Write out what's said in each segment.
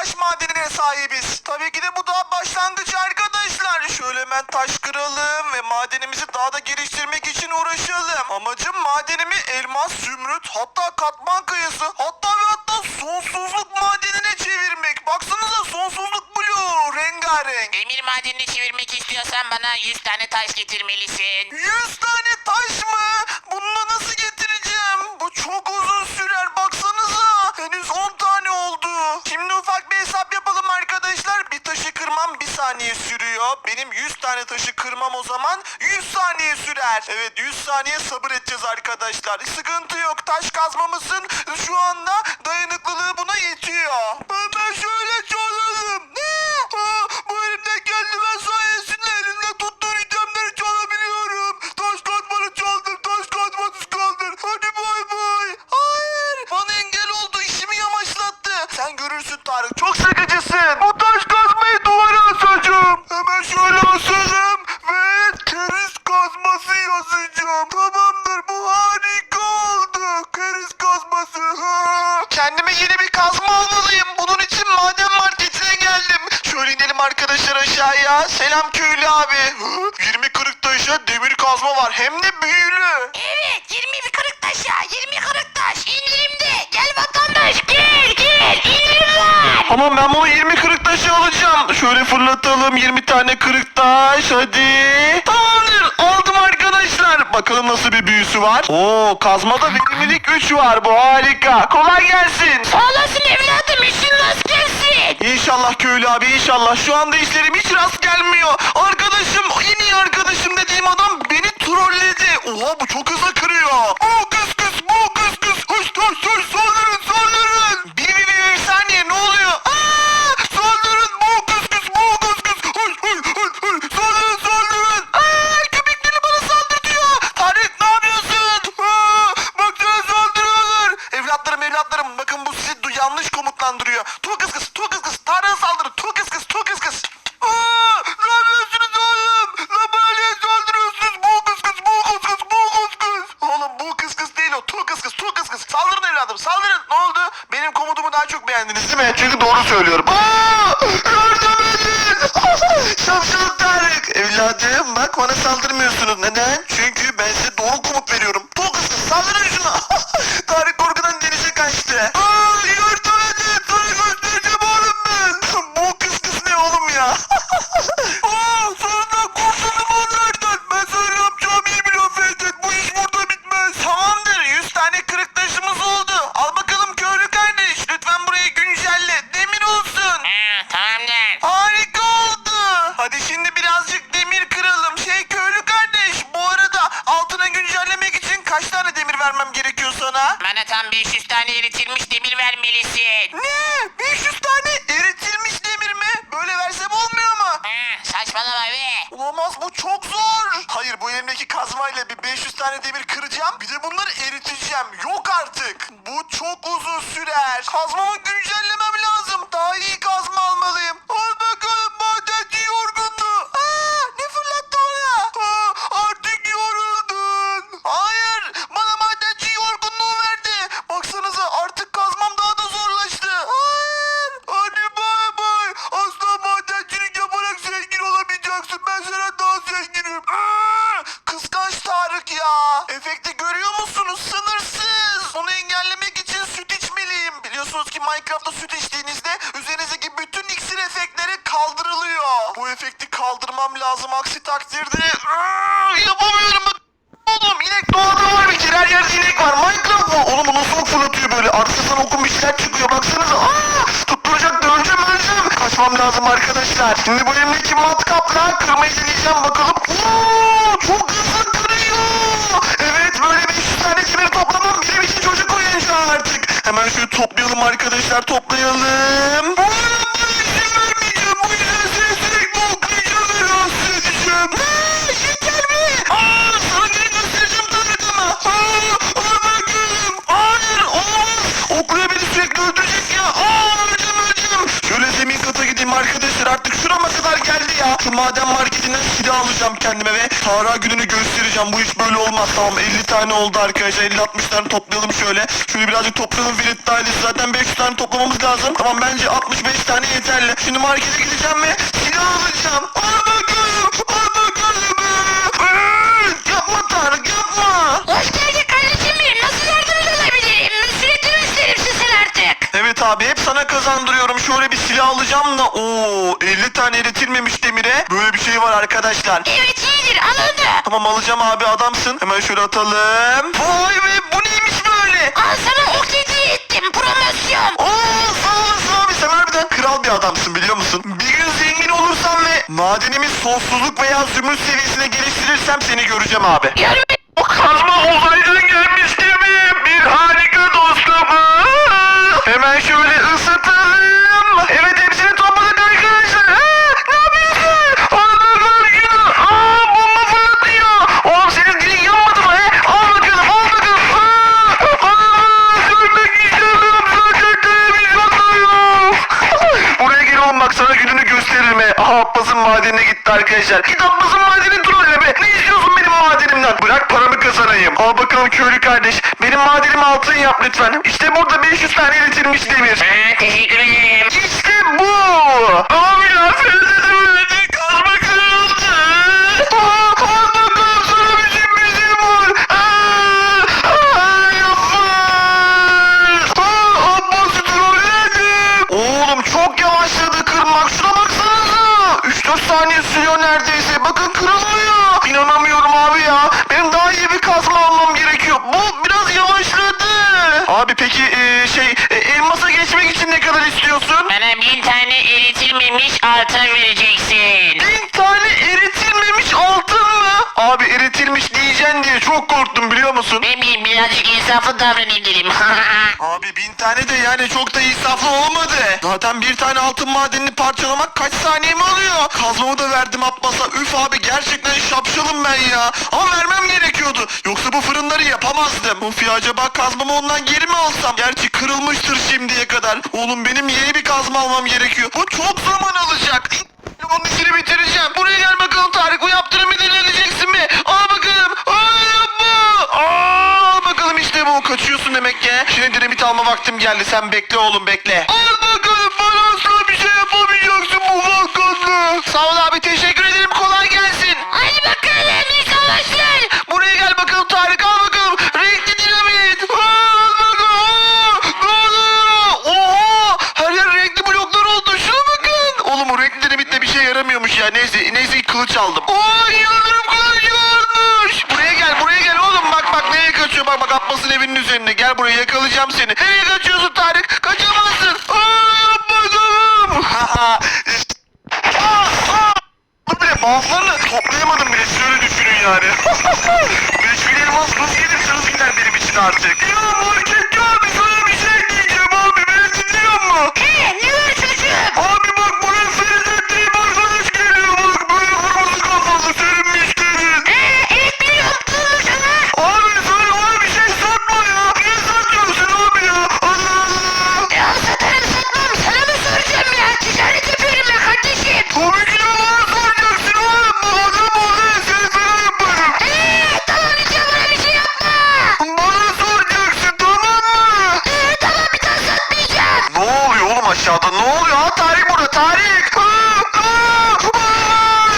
taş madenine sahibiz. Tabii ki de bu daha başlangıç arkadaşlar. Şöyle hemen taş kıralım ve madenimizi daha da geliştirmek için uğraşalım. Amacım madenimi elmas, zümrüt, hatta katman kayası, hatta ve hatta sonsuzluk madenine çevirmek. Baksanıza sonsuzluk blue, rengarenk. Demir madenini çevirmek istiyorsan bana 100 tane taş getirmelisin. 100 tane taş mı? Bunu nasıl getireceğim? Bu çok uzun sürer baksanıza. Henüz 10 tane oldu. Şimdi ufak bir hesap yapalım arkadaşlar. Bir taşı kırmam bir saniye sürüyor. Benim 100 tane taşı kırmam o zaman 100 saniye sürer. Evet 100 saniye sabır edeceğiz arkadaşlar. Sıkıntı yok. Taş kazmamızın şu anda dayanıklılığı buna yetiyor. Hemen şöyle çalalım. Var. Hem de büyülü. Evet 20 bir kırık taşa 20 kırık taş indirimde. Gel vatandaş gel gel indirim var. Tamam ben bunu 20 kırık taşı alacağım. Şöyle fırlatalım 20 tane kırık taş hadi. Tamamdır aldım arkadaşlar. Bakalım nasıl bir büyüsü var. Oo kazmada verimlilik 3 var bu harika. Kolay gelsin. Sağ olasın evladım işin rast gelsin. İnşallah köylü abi inşallah. Şu anda işlerim hiç rast çok hızlı kırıyor. Bu kız kız bu kız kız. Hoş hoş hoş saldırın saldırın. Bir bir bir, bir saniye ne oluyor? Aa, saldırın bu kız kız bu kız kız. Hoş hoş hoş hoş saldırın saldırın. Aa, köpekleri bana saldırıyor. Tarık ne yapıyorsun? Aa, bak sana saldırıyorlar. Evlatlarım evlatlarım bakın bu sizi du- yanlış komutlandırıyor. Tu kız kız tu kız kız Tarık'a saldırın. Tu kız kız tu kız kız. Aa, ne yapıyorsunuz oğlum? La böyle saldırıyorsunuz. Bu kız kız bu kız kız bu kız kız. Oğlum bu kız kız değil o. Tu kız kız tu kız kız. Saldırın evladım saldırın. Ne oldu? Benim komutumu daha çok beğendiniz değil mi? Çünkü doğru söylüyorum. Aa, yardım edin. Şapşal Tarık. Evladım bak bana saldırmıyorsunuz. Neden? Çünkü ben size doğru komut veriyorum. Kız saldırın şuna. Tarık korkudan denize kaçtı. Aa, vermem gerekiyor sana? Bana tam 500 tane eritilmiş demir vermelisin. Ne? 500 tane eritilmiş demir mi? Böyle versem olmuyor mu? Ha, saçmalama be. Olamaz bu çok zor. Hayır bu elimdeki kazmayla bir 500 tane demir kıracağım. Bir de bunları eriteceğim. Yok artık. Bu çok uzun sürer. Kazmamı güncellemem lazım. Efekti kaldırmam lazım. Aksi takdirde Aa, yapamıyorum. Oğlum inek doğada var bir kere her yerde inek var. Minecraft bu. Oğlum bu nasıl fırlatıyor böyle? Arkasından okun bir şeyler çıkıyor. Baksanıza. Aa, tutturacak da öleceğim. Kaçmam lazım arkadaşlar. Şimdi bu elimdeki matkapla kırmayı deneyeceğim bakalım. Oo, çok hızlı kırıyor. Evet böyle 500 tane demir toplamam benim için çocuk oyuncağı artık. Hemen şöyle toplayalım arkadaşlar toplayalım. Aa, alacağım kendime ve Tara gününü göstereceğim. Bu iş böyle olmaz. Tamam 50 tane oldu arkadaşlar. 50-60 tane toplayalım şöyle. Şöyle birazcık toplayalım Ferit ailesi. Zaten 500 tane toplamamız lazım. Tamam bence 65 tane yeterli. Şimdi markete gideceğim ve silah alacağım. Al bakalım. Evet abi hep sana kazandırıyorum. Şöyle bir silah alacağım da. Oo 50 tane eritilmemiş demire. Böyle bir şey var arkadaşlar. Evet iyidir al onu. Tamam alacağım abi adamsın. Hemen şöyle atalım. Vay be bu neymiş böyle? Al sana ok hediye ettim. Promosyon. Oo sağ olasın abi sen harbiden kral bir adamsın biliyor musun? Bir gün zengin olursam ve madenimi sonsuzluk veya zümrüt seviyesine geliştirirsem seni göreceğim abi. Görme. O kazma uzaydın gelmiş değil mi? Bir harika dostum. Hemen şöyle ısıtalım. Evet hepsini topladık arkadaşlar. Ha, ne yapıyorsun? Anladım yine. Aa bomba fırlatıyor. Oğlum senin dilin yanmadı mı he? Al bakalım al bakalım. Aa, aa, görmek istemiyorum zaten televizyonda yok. Buraya gel oğlum bak sana gününü gösteririm he. Aha Abbas'ın madenine gitti arkadaşlar. Git Abbas'ın madenini trolleme. Ne istiyorsun benim madenimden? Bırak paramı kazanayım. Al bakalım köylü kardeş. Benim madenimi altın yap lütfen. İşte burada 500 tane eritilmiş demir. Bin tane eritilmemiş altın vereceksin. Bin tane eritilmemiş altın mı? Abi eritilmiş diyeceksin diye çok korktum biliyor musun? Ben miyim birazcık insaflı davranayım dedim. Abi bin tane de yani çok da insaflı olmadı. Zaten bir tane altın madenini parçalamak kaç saniyemi alıyor? Kazmamı da verdim Abbas'a. Üf abi gerçekten şapşalım ben ya. Ama vermem gerekiyordu. Yoksa bu fırınları yapamazdım. Of ya acaba kazmamı ondan geri mi alsam? Gerçi şimdiye kadar. Oğlum benim yeni bir kazma almam gerekiyor. Bu çok zaman alacak. Onun işini bitireceğim. Buraya gel bakalım Tarık. Bu yaptığını dinleyeceksin mi? Al bakalım. Al yapma. Al bakalım işte bu. Kaçıyorsun demek ki. Şimdi dinamit alma vaktim geldi. Sen bekle oğlum bekle. Al bakalım. Bana asla bir şey yapamayacaksın bu vakanda. Sağ ol abi. Teşekkür ederim. Kolay gelsin. Hadi bakalım iyi savaşlar. Buraya gel bakalım Tarık. Al bakalım. Renkli dinamit. Al bakalım. Al. Oha. Her yer renkli bloklar oldu. Şuna bakın. Oğlum o renkli dinamitle bir şey yaramıyormuş ya. Neyse. Neyse kılıç aldım. Oo yıldırım kılıcı. Buraya gel. Buraya gel oğlum. Bak bak nereye kaçıyor. Bak bak Abbas'ın evinin üzerinde. Gel buraya yakalayacağım seni. Nereye kaçıyorsun Tarık? Kaçamazsın. Aa, aa. Bu bile bazılarını toplayamadım bile siz öyle düşünün yani. Bin elmas hız gelirse hız gider benim için artık. Ya marketçi abi sana Tarık. Aa, aa, aa.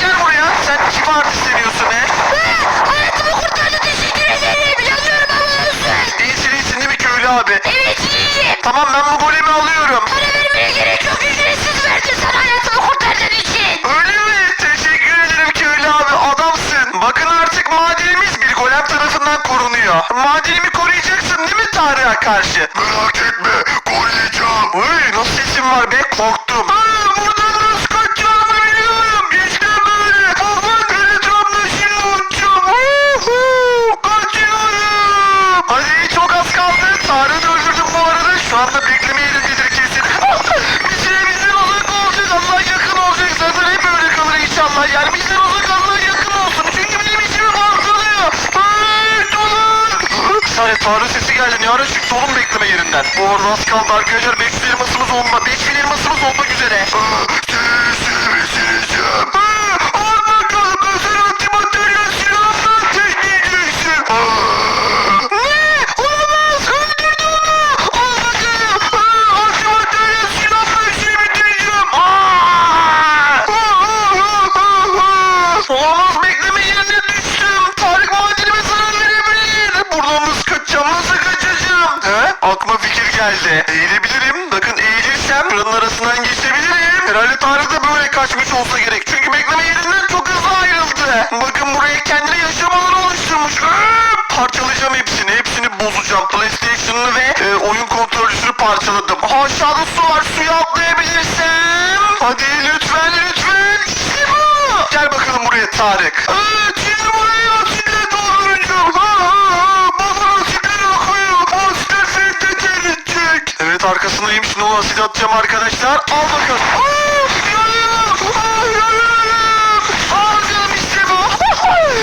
Gel buraya. Sen kim artist seviyorsun he? Ha, hayatımı kurtardı teşekkür ederim. Yanıyorum ama olsun. İyisin iyisin değil mi köylü abi? Evet iyiyim. Tamam ben bu golemi alıyorum. Para vermeye gerek yok ücretsiz verdim sana hayatımı kurtardığın için. Öyle mi? Teşekkür ederim köylü abi. Adamsın. Bakın artık madenimiz bir golem tarafından korunuyor. Madenimi koruyacaksın değil mi Tarık'a karşı? Merak etme. Koruyacağım. Uy nasıl sesim var be? Korktum. Aa, buradan nasıl kaçacağımı biliyorum. İşte böyle. Baba telefonla şimdi uçacağım. Uhu, Kaçıyorum. Hadi çok az kaldı. Tarık'ı öldürdüm bu arada. Şu anda bekleme yerindedir kesin. bir şey bizden uzak olacak. Allah yakın olacak. Zaten hep öyle kalır inşallah. Yani bizden uzak Allah yakın olsun. Çünkü benim içimi baltalıyor. Ay durun. Bir saniye Tarık sesi geldi. Ne ara çıktı oğlum bekleme yerinden. Bu arada az kaldı arkadaşlar. 500 elmasımız olma. 5000 elmasımız olmak üzere. Siz, siz, Herhalde Tarık da böyle kaçmış olsa gerek. Çünkü bekleme yerinden çok hızlı ayrıldı. Bakın buraya kendine yaşam alanı oluşturmuş. Ee, Parçalayacağım hepsini. Hepsini bozacağım. PlayStation'ını ve e, oyun kontrolcüsünü parçaladım. Ha aşağıda su var. Suya atlayabilirsem. Hadi lütfen lütfen. İşte bu. Gel bakalım buraya Tarık. Evet asit atacağım arkadaşlar. Al bakalım. Aa, yanıyorum. Aa, yanıyorum. İşte bu.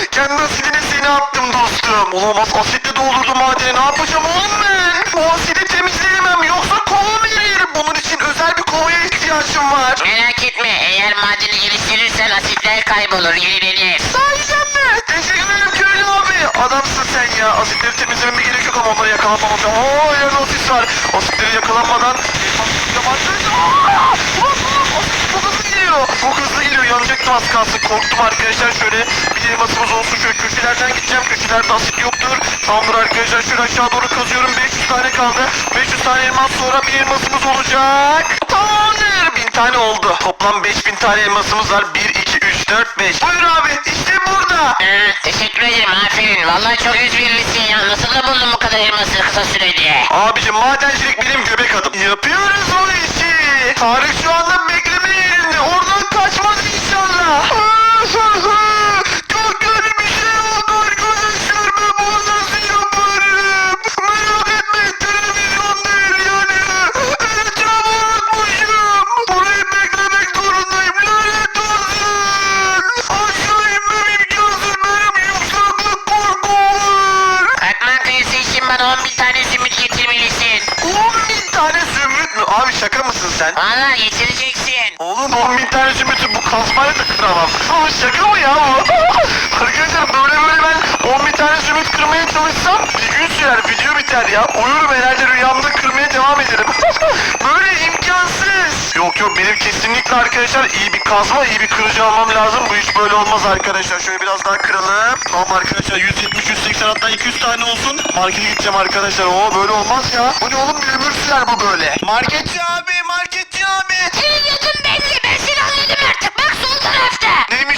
Kendi asidine seni attım dostum. Olamaz asitle doldurdum madeni. Ne yapacağım oğlum ben? O asidi temizleyemem. Yoksa kova mı erir? Bunun için özel bir kovaya ihtiyacım var. Merak etme eğer madeni geliştirirsen asitler kaybolur yenilenir. Sahiden mi? Teşekkür ederim köylü abi. Adamsın sen ya. Asitleri temizlememe gerek yok ama onları yakalanmam lazım. Oo yerde asit var. Asitleri yakalanmadan... Aa! Ulan, ulan, asit Çok hızlı geliyor. Çok hızlı geliyor. Yanacaktım az kalsın. Korktum arkadaşlar. Şöyle bir elmasımız olsun. Şöyle köşelerden gideceğim. Köşelerde asit yoktur. Tamamdır arkadaşlar. Şöyle aşağı doğru kazıyorum. 500 tane kaldı. 500 tane elmas sonra bir elmasımız olacak. Tamamdır. 1000 tane oldu. Toplam 5000 tane elmasımız var. 1, 2, 3, 4, 5. Buyur abi. İşte burada. Ee, teşekkür ederim aferin. Vallahi çok özverilisin ya. Nasıl da buldun bu kadar elması kısa sürede? Abicim madencilik benim göbek adım. Yapıyoruz bu işi. Tarık şu anda bekleme yerinde. Oradan kaçmaz inşallah. Bana 10 bin tane zümrüt getirmelisin. 10 bin tane zümrüt mü? Abi şaka mısın sen? Valla getireceksin. Oğlum 10 bin tane zümrütü bu kazmayla da kıramam. Ama şaka mı ya bu? Arkadaşlar böyle böyle ben 10 bin tane zümrüt kırmaya çalışsam bir gün sürer video biter ya. Uyurum herhalde rüyamda kırmaya devam ederim. böyle imkansız. Yok yok benim kesinlikle arkadaşlar iyi bir kazma iyi bir kırıcı almam lazım. Bu iş böyle olmaz arkadaşlar. Şöyle biraz daha kıralım. Tamam arkadaşlar 170 180 hatta 200 tane olsun. Markete gideceğim arkadaşlar. Oo böyle olmaz ya. Bu ne oğlum bir ömür sürer bu böyle. Marketçi abi marketçi abi. Adın belli. Ben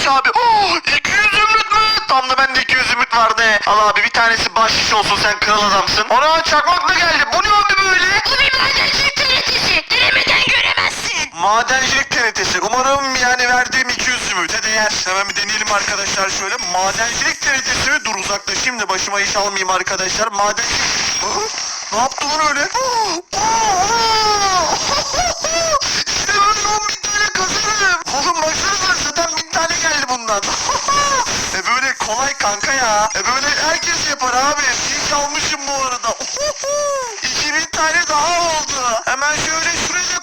Neymiş abi? Oh 200 zümrüt mü? Tam da bende 200 zümrüt vardı. Al abi bir tanesi bahşiş olsun sen kral adamsın. Ona çakmak da geldi. Bu ne abi böyle? Bu bir madencilik TRT'si. Denemeden göremezsin. Madencilik TNT'si. Umarım yani verdiğim 200 zümrüte değer. Hemen bir deneyelim arkadaşlar şöyle. Madencilik TNT'si mi? Dur uzaklaşayım da başıma iş almayayım arkadaşlar. Maden... Hı? Ne yaptı lan öyle? işte bundan. e böyle kolay kanka ya. E böyle herkes yapar abi. İlk almışım bu arada. 2000 tane daha oldu. Hemen şöyle şuraya